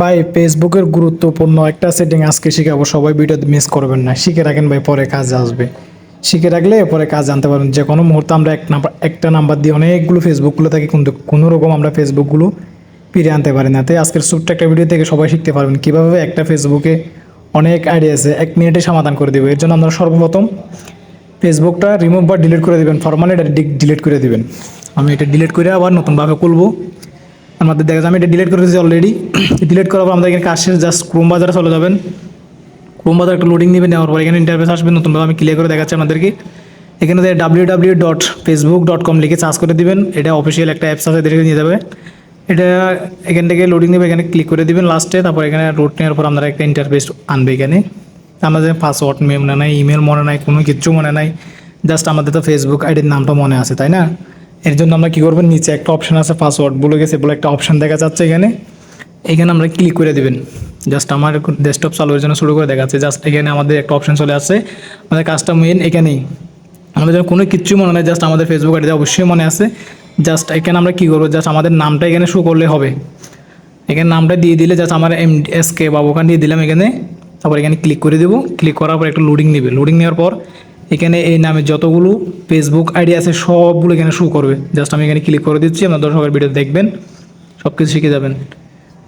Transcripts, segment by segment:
ভাই ফেসবুকের গুরুত্বপূর্ণ একটা সেটিং আজকে শিখাবো। সবাই ভিডিওতে মিস করবেন না। শিখে রাখেন ভাই, পরে কাজে আসবে। শিখে রাখলে পরে কাজ জানতে পারবেন। যে কোনো মুহূর্তে আমরা এক নাম্বার, একটা নাম্বার দিয়ে অনেকগুলো ফেসবুকগুলো থাকি কিন্তু কোনো রকম আমরা ফেসবুকগুলো ফিরে আনতে পারি না। তাই আজকের ছোট্ট একটা ভিডিও থেকে সবাই শিখতে পারবেন কীভাবে একটা ফেসবুকে অনেক আইডিয়া আছে এক মিনিটে সমাধান করে দেবো। এর জন্য আমরা সর্বপ্রথম ফেসবুকটা রিমুভ বা ডিলিট করে দেবেন। ফরমালি এটা ডিলিট করে দেবেন। আমি এটা ডিলিট করে আবার নতুনভাবে খুলবো। আমাদের দেখা আমি এটা ডিলিট করে দিয়েছি অলরেডি ডিলিট করার পর আমাদের এখানে কাজ শেষ জাস্ট ক্রোম বাজারে চলে যাবেন। ক্রোম বাজার একটা লোডিং নেবেন, নেওয়ার পর এখানে ইন্টারফেস আসবে, নতুনভাবে আমি ক্লিয়ার করে দেখাচ্ছি আপনাদেরকে। এখানে W W dot Facebook dot com লিখে সার্চ করে দিবেন, এটা অফিসিয়াল একটা অ্যাপস আছে, এদেরকে নিয়ে যাবে। এটা এখান থেকে লোডিং নেবে, এখানে ক্লিক করে দিবেন লাস্টে তারপর এখানে রোড নেওয়ার পর আপনারা একটা ইন্টারফেস আনবে এখানে। আমাদের পাসওয়ার্ড মনে নাই ইমেল মনে নাই, কোনো কিচ্ছু মনে নাই জাস্ট আমাদের তো ফেসবুক আইডির নামটা মনে আছে, তাই না? এর জন্য আমরা কী করবেন? নিচে একটা অপশন আছে পাসওয়ার্ড বলে গেছে, বলে একটা অপশন দেখা যাচ্ছে এখানে। এখানে আমরা ক্লিক করে দেবেন। জাস্ট আমার ডেস্কটপ চালুর জন্য শুরু করে দেখাচ্ছে। জাস্ট এখানে আমাদের একটা অপশন চলে আসছে। আমাদের কাজটা মেন এখানেই। আমাদের যেন কোনো কিচ্ছু মনে নেই জাস্ট আমাদের ফেসবুক আইডিতে অবশ্যই মনে আছে। জাস্ট এখানে আমরা কী করব? জাস্ট আমাদের নামটা এখানে শো করলে হবে। এখানে নামটা দিয়ে দিলে জাস্ট আমার এম এস কে বাবু ওখান দিয়ে দিলাম এখানে। তারপর এখানে ক্লিক করে দেবো। ক্লিক করার পর একটা লোডিং নেবে। লোডিং নেওয়ার পর এখানে এই নামে যতগুলো ফেসবুক আইডি আছে সবগুলো এখানে শো করবে। জাস্ট আমি এখানে ক্লিক করে দিচ্ছি আপনার দর্শকের ভিডিও দেখবেন সব কিছু শিখে যাবেন।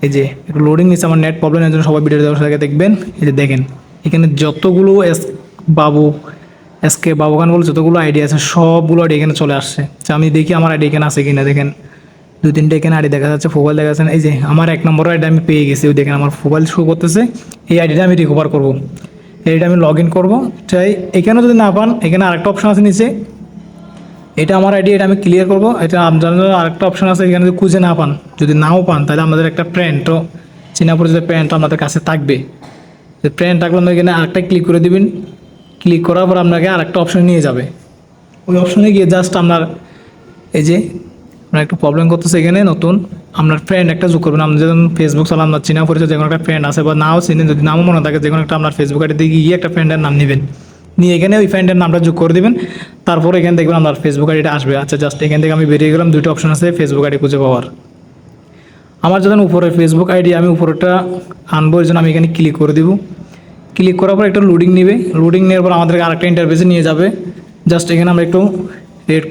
এই যে একটু লোডিং নিচ্ছে আমার নেট প্রবলেমের জন্য সবাই ভিডিও দর্শকের দেখবেন। এই যে দেখেন এখানে যতগুলো এস বাবু এসকে বাবু খান বলে যতগুলো আইডি আছে সবগুলো আইডি এখানে চলে আসছে। আচ্ছা, আমি দেখি আমার আইডি এখানে আছে কিনা দেখেন। দু তিনটে এখানে আইডি দেখা যাচ্ছে মোবাইল দেখা যাচ্ছে। এই যে আমার এক নম্বর আইডি আমি পেয়ে গেছি ওই দেখেন আমার মোবাইল শো করতেছে এই আইডিটা আমি রিকভার করব। এইটা আমি লগ ইন করব। চাই এখানেও যদি না পান, এখানে আরেকটা অপশন আছে নিচে। এটা আমার আইডি এটা আমি ক্লিয়ার করব। এটা জন্য আরেকটা অপশান আছে, এখানে যদি খুঁজে না পান, যদি নাও পান, তাহলে আমাদের একটা প্যান্টও চীনা পরিচিত প্যান্ট আপনাদের কাছে থাকবে। প্যান্ট থাকলে আপনার এখানে আরেকটা ক্লিক করে দিবেন। ক্লিক করার পর আপনাকে আরেকটা অপশন নিয়ে যাবে। ওই অপশনে গিয়ে জাস্ট আপনার, এই যে, আপনার একটু প্রবলেম করতেছে এখানে নতুন। আপনার ফ্রেন্ড একটা যোগ করবেন। আপনি যেমন ফেসবুক চালান আপনার চিনা পরিচয় যে কোনো একটা ফ্রেন্ড আছে বা নাও চিনেন, যদি নামও মনে থাকে যে কোনো একটা আপনার ফেসবুক আইডিতে গিয়ে একটা ফ্রেন্ডের নাম নেবেন। নিয়ে এখানে ওই ফ্রেন্ডের নামটা যোগ করে দেবেন। তারপর এখানে দেখবেন আপনার ফেসবুক আইডিটা আসবে। আচ্ছা জাস্ট এখান থেকে আমি বেরিয়ে গেলাম। দুটো অপশন আছে ফেসবুক আইডি খুঁজে পাওয়ার। আমার যখন উপরে ফেসবুক আইডি, আমি উপরেটা আনব, এই জন্য আমি এখানে ক্লিক করে দিব। ক্লিক করার পর একটা লোডিং নেবে। লোডিং নেওয়ার পর আমাদেরকে আরেকটা ইন্টারভেসে নিয়ে যাবে। জাস্ট এখানে আমরা একটু রেট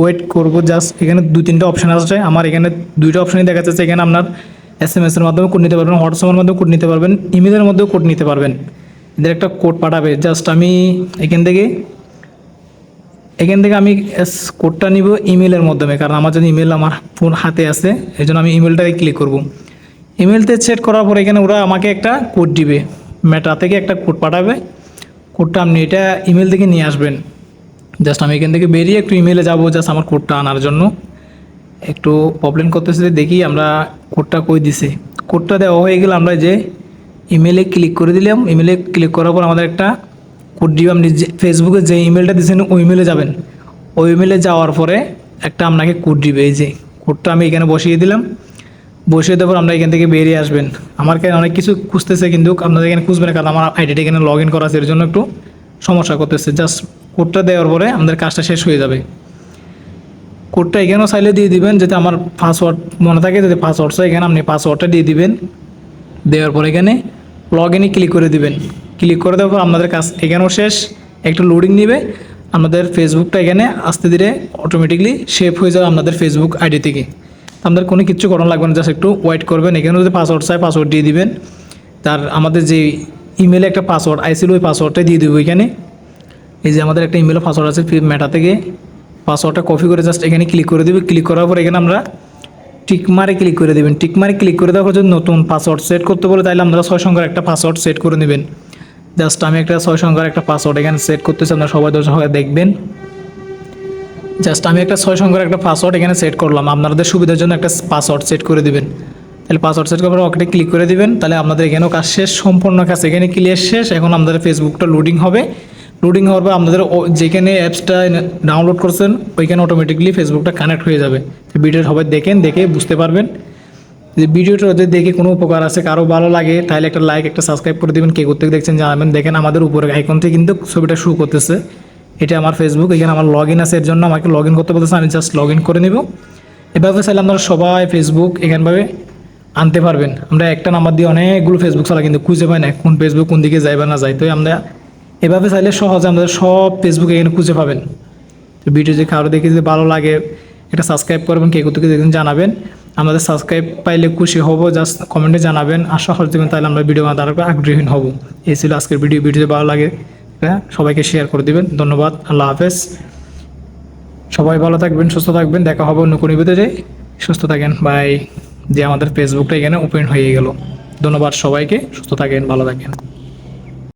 ওয়েট করব জাস্ট এখানে দু তিনটা অপশান আসছে। আমার এখানে দুইটা অপশানই দেখা যাচ্ছে এখানে আপনার এস এম এসের মাধ্যমে কোড নিতে পারবেন হোয়াটসঅ্যাপের মাধ্যমে কোড নিতে পারবেন ইমেলের মধ্যেও কোড নিতে পারবেন। এদের একটা কোড পাঠাবে। জাস্ট আমি এখান থেকে এখান থেকে আমি কোডটা নিব ইমেলের মাধ্যমে, কারণ আমার যদি ইমেল আমার ফোন হাতে আছে এই জন্য আমি ইমেলটাকে ক্লিক করব। ইমেলতে সেট করার পর এখানে ওরা আমাকে একটা কোড দিবে। মেটা থেকে একটা কোড পাঠাবে। কোডটা আপনি এটা ইমেল থেকে নিয়ে আসবেন। জাস্ট আমি এখান থেকে বেরিয়ে একটু ইমেলে যাব জাস্ট আমার কোডটা আনার জন্য। একটু প্রবলেম করতেছে দেখি আমরা কোডটা কই দিছে। কোডটা দেওয়া হয়ে গেলে আমরা যে ইমেলে ক্লিক করে দিলাম। ইমেলে ক্লিক করার পর আমাদের একটা কোড দিবে আপনি যে ফেসবুকে যে ইমেলটা দিয়েছেন ওই ইমেলে যাবেন। ওই ইমেলে যাওয়ার পরে একটা আপনাকে কোড দিবে। এই যে কোডটা আমি এখানে বসিয়ে দিলাম। বসিয়ে দেওয়ার পর আমরা এখান থেকে বেরিয়ে আসবেন। আমার কাছে অনেক কিছু খুঁজতেছে কিন্তু আপনাদের এখানে খুঁজবেন কারণ আমার আইডিটা এখানে লগ ইন করা আছে, এর জন্য একটু সমস্যা করতেছে। জাস্ট কোডটা দেওয়ার পরে আমাদের কাজটা শেষ হয়ে যাবে। কোডটা এখানেও চাইলে দিয়ে দিবেন, যাতে আমার পাসওয়ার্ড মনে থাকে, যাতে পাসওয়ার্ড চাই এখানে আপনি পাসওয়ার্ডটা দিয়ে দিবেন। দেওয়ার পর এখানে লগ ইনে ক্লিক করে দিবেন। ক্লিক করে দেওয়ার পর আপনাদের কাজ এখানেও শেষ। একটু লোডিং নেবে। আমাদের ফেসবুকটা এখানে আস্তে ধীরে অটোমেটিকলি সেভ হয়ে যাবে আপনাদের ফেসবুক আইডি থেকে। আপনাদের কোনো কিছু করানো লাগবে না জাস্ট একটু ওয়েট করবেন। এখানে যদি পাসওয়ার্ড চাই পাসওয়ার্ড দিয়ে দিবেন। তার আমাদের যে ইমেলে একটা পাসওয়ার্ড আইসিল ওই পাসওয়ার্ডটা দিয়ে দেবো এখানে। এই যে আমাদের একটা ইমেল পাসওয়ার্ড আছে মেটা থেকে পাসওয়ার্ডটা কপি করে জাস্ট এখানে ক্লিক করে দেবে। ক্লিক করার পর এখানে আমরা টিকমারে ক্লিক করে দেবেন। টিকমারে ক্লিক করে দেওয়ার পর যদি নতুন পাসওয়ার্ড সেট করতে বলে, তাহলে আপনারা ছয় সংখ্যার একটা পাসওয়ার্ড সেট করে নেবেন। জাস্ট আমি একটা ছয় সংখ্যার একটা পাসওয়ার্ড এখানে সেট করতেছি, আপনারা সবাই দর্শক হয়ে দেখবেন। জাস্ট আমি একটা ছয় সংখ্যার একটা পাসওয়ার্ড এখানে সেট করলাম। আপনাদের সুবিধার জন্য একটা পাসওয়ার্ড সেট করে দেবেন। তাহলে পাসওয়ার্ড সেট করার পর ওকে ক্লিক করে দিবেন। তাহলে আপনাদের এখানেও কাজ শেষ, সম্পূর্ণ কাজ এখানে ক্লিয়ার শেষ। এখন আপনাদের ফেসবুকটা লোডিং হবে। লোডিং হওয়ার পর আপনাদের যেখানে অ্যাপসটা ডাউনলোড করছেন, ওইখানে অটোমেটিকলি ফেসবুকটা কানেক্ট হয়ে যাবে। ভিডিও সবাই দেখেন, দেখে বুঝতে পারবেন। যে ভিডিওটা যদি দেখে কোনো উপকার আছে, কারও ভালো লাগে, তাহলে একটা লাইক একটা সাবস্ক্রাইব করে দিবেন। কে করতে দেখছেন জানাবেন। দেখেন আমাদের উপরে আইকন থেকে কিন্তু ছবিটা শু করতেছে। এটা আমার ফেসবুক এখানে আমার লগ ইন আছে। এর জন্য আমাকে লগ ইন করতে বলতেছে, আমি জাস্ট লগ ইন করে নিব। এভাবে চাইলে আপনারা সবাই ফেসবুক এখানভাবে আনতে পারবেন। আমরা একটা নাম্বার দিয়ে অনেকগুলো ফেসবুক চালা, কিন্তু খুঁজে পাই না। কোন ফেসবুক কোন দিকে যাই বা না যাই তো আমরা এভাবে চাইলে সহজে আমাদের সব ফেসবুকে এখানে খুঁজে পাবেন। তো ভিডিও যে কারও দেখে যদি ভালো লাগে, এটা সাবস্ক্রাইব করবেন, কে কোথাও দেখবেন জানাবেন। আমাদের সাবস্ক্রাইব পাইলে খুশি হব জাস্ট কমেন্টে জানাবেন। আর সহজ দেবেন তাহলে আমরা ভিডিও বানাতে আরও আগ্রহী হব। এই ছিল আজকের ভিডিও ভিডিও ভালো লাগে হ্যাঁ সবাইকে শেয়ার করে দিবেন। ধন্যবাদ। আল্লাহ হাফেজ। সবাই ভালো থাকবেন, সুস্থ থাকবেন। দেখা হবে অন্য কোনো ভিডিওতে সুস্থ থাকেন। বাই যে আমাদের ফেসবুকটা এখানে ওপেন হয়ে গেল। ধন্যবাদ সবাইকে। সুস্থ থাকেন, ভালো থাকেন।